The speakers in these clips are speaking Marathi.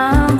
down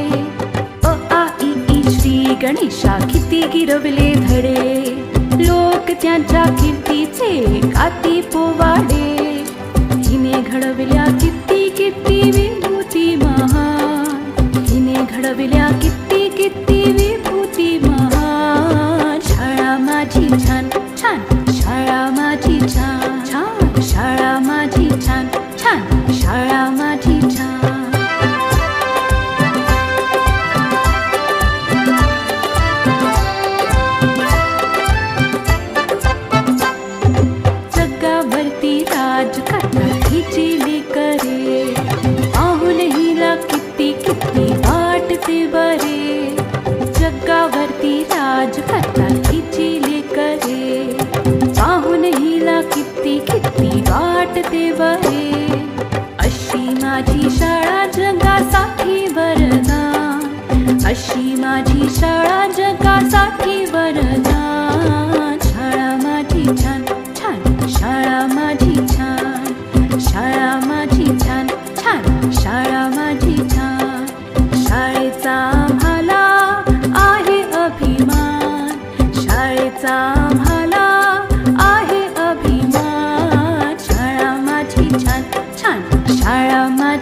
गणेशा किती गिरवले धडे. लोक त्यांच्या कीर्तीचे काती पोवाडे. हिने घडविल्या किती किती विभूती महा हिने घडविल्या किती जगावरती राज हिची करे पाहून हिला किती किती वाटते बरे अशी माझी शाळा जगासाठी वरदान अशी माझी शाळा जगासाठी वरदान